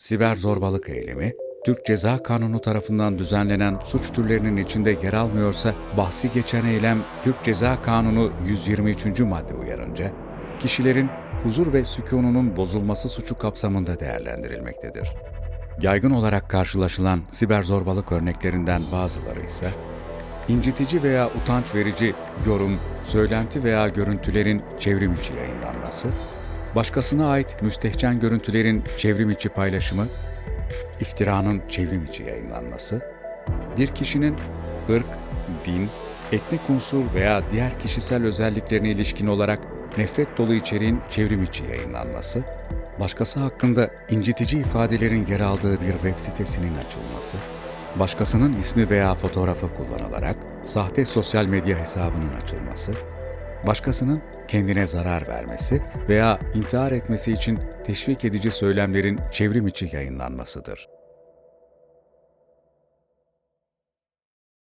Siber zorbalık eylemi, Türk Ceza Kanunu tarafından düzenlenen suç türlerinin içinde yer almıyorsa bahsi geçen eylem Türk Ceza Kanunu 123. madde uyarınca kişilerin huzur ve sükununun bozulması suçu kapsamında değerlendirilmektedir. Yaygın olarak karşılaşılan siber zorbalık örneklerinden bazıları ise incitici veya utanç verici yorum, söylenti veya görüntülerin çevrim içi yayınlanması, başkasına ait müstehcen görüntülerin çevrim içi paylaşımı, iftiranın çevrim içi yayınlanması, bir kişinin ırk, din, etnik unsur veya diğer kişisel özelliklerine ilişkin olarak nefret dolu içeriğin çevrim içi yayınlanması, başkası hakkında incitici ifadelerin yer aldığı bir web sitesinin açılması, başkasının ismi veya fotoğrafı kullanılarak sahte sosyal medya hesabının açılması, başkasının kendine zarar vermesi veya intihar etmesi için teşvik edici söylemlerin çevrim içi yayınlanmasıdır.